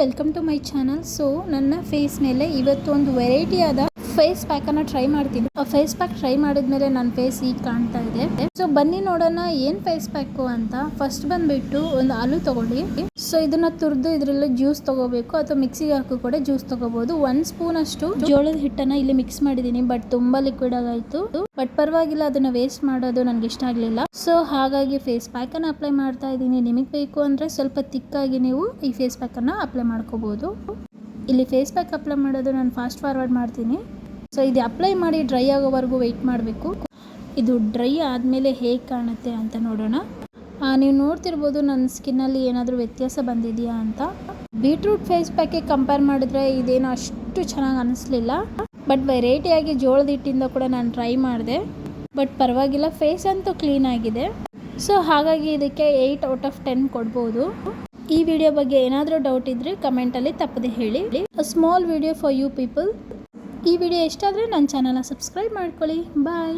Welcome to my channel. So ನನ್ನ face ಮೇಲೆ ಇವತ್ತು ಒಂದು ವೆರೈಟಿ ಆದ ಫೇಸ್ ಪ್ಯಾಕ್ ಅನ್ನ ಟ್ರೈ ಮಾಡ್ತೀನಿ. ಆ ಫೇಸ್ ಪ್ಯಾಕ್ ಟ್ರೈ ಮಾಡಿದ್ಮೇಲೆ ನನ್ನ ಫೇಸ್ ಈಗ ಕಾಣ್ತಾ ಇದೆ. ಸೊ ಬನ್ನಿ ನೋಡೋಣ ಏನ್ ಫೇಸ್ ಪ್ಯಾಕು ಅಂತ. ಫಸ್ಟ್ ಬಂದ್ಬಿಟ್ಟು ಒಂದು ಆಲೂ ತಗೊಳ್ಳಿ. ಸೊ ಇದನ್ನ ತುರಿದು ಇದರಲ್ಲಿ ಜ್ಯೂಸ್ ತಗೋಬೇಕು. ಅಥವಾ ಮಿಕ್ಸಿಗೆ ಹಾಕು ಕೂಡ ಜ್ಯೂಸ್ ತಗೋಬಹುದು ಒನ್ ಸ್ಪೂನ್ ಅಷ್ಟು ಜೋಳದ ಹಿಟ್ಟನ್ನ ಇಲ್ಲಿ ಮಿಕ್ಸ್ ಮಾಡಿದೀನಿ ಬಟ್ ತುಂಬಾ ಲಿಕ್ವಿಡ್ ಆಗಾಯ್ತು ಬಟ್ ಪರವಾಗಿಲ್ಲ, ಅದನ್ನ ವೇಸ್ಟ್ ಮಾಡೋದು ನನ್ಗೆ ಇಷ್ಟ ಆಗ್ಲಿಲ್ಲ. ಸೊ ಹಾಗಾಗಿ ಫೇಸ್ ಪ್ಯಾಕ್ ಅನ್ನ ಅಪ್ಲೈ ಮಾಡ್ತಾ ಇದ್ದೀನಿ. ನಿಮಗೆ ಬೇಕು ಅಂದ್ರೆ ಸ್ವಲ್ಪ ತಿಕ್ಕಾಗಿ ನೀವು ಈ ಫೇಸ್ ಪ್ಯಾಕ್ ಅನ್ನ ಅಪ್ಲೈ ಮಾಡ್ಕೋಬಹುದು ಇಲ್ಲಿ ಫೇಸ್ ಪ್ಯಾಕ್ ಅಪ್ಲೈ ಮಾಡೋದು ನಾನು ಫಾಸ್ಟ್ ಫಾರ್ವರ್ಡ್ ಮಾಡ್ತೀನಿ. ಸೊ ಇದು ಅಪ್ಲೈ ಮಾಡಿ ಡ್ರೈ ಆಗೋವರೆಗೂ ವೆಯ್ಟ್ ಮಾಡಬೇಕು. ಇದು ಡ್ರೈ ಆದಮೇಲೆ ಹೇಗೆ ಕಾಣುತ್ತೆ ಅಂತ ನೋಡೋಣ. ನೀವು ನೋಡ್ತಿರ್ಬೋದು ನನ್ನ ಸ್ಕಿನ್ನಲ್ಲಿ ಏನಾದರೂ ವ್ಯತ್ಯಾಸ ಬಂದಿದೆಯಾ ಅಂತ. ಬೀಟ್ರೂಟ್ ಫೇಸ್ ಪ್ಯಾಕ್ಗೆ ಕಂಪೇರ್ ಮಾಡಿದ್ರೆ ಇದೇನು ಅಷ್ಟು ಚೆನ್ನಾಗಿ ಅನಿಸ್ಲಿಲ್ಲ. ಬಟ್ ವೆರೈಟಿಯಾಗಿ ಜೋಳದ ಹಿಟ್ಟಿಂದ ಕೂಡ ನಾನು ಟ್ರೈ ಮಾಡಿದೆ. ಬಟ್ ಪರವಾಗಿಲ್ಲ ಫೇಸ್ ಅಂತೂ ಕ್ಲೀನ್ ಆಗಿದೆ. ಸೊ ಹಾಗಾಗಿ ಇದಕ್ಕೆ ಏಯ್ಟ್ ಔಟ್ ಆಫ್ ಟೆನ್ ಕೊಡ್ಬೋದು. ಈ ವಿಡಿಯೋ ಬಗ್ಗೆ ಏನಾದರೂ ಡೌಟ್ ಇದ್ದರೆ ಕಮೆಂಟಲ್ಲಿ ತಪ್ಪದೆ ಹೇಳಿ. Small video for you people ಈ ವಿಡಿಯೋ ಇಷ್ಟ ಆದರೆ ನನ್ನ ಚಾನಲ್ನ ಸಬ್ಸ್ಕ್ರೈಬ್ ಮಾಡ್ಕೊಳ್ಳಿ. ಬಾಯ್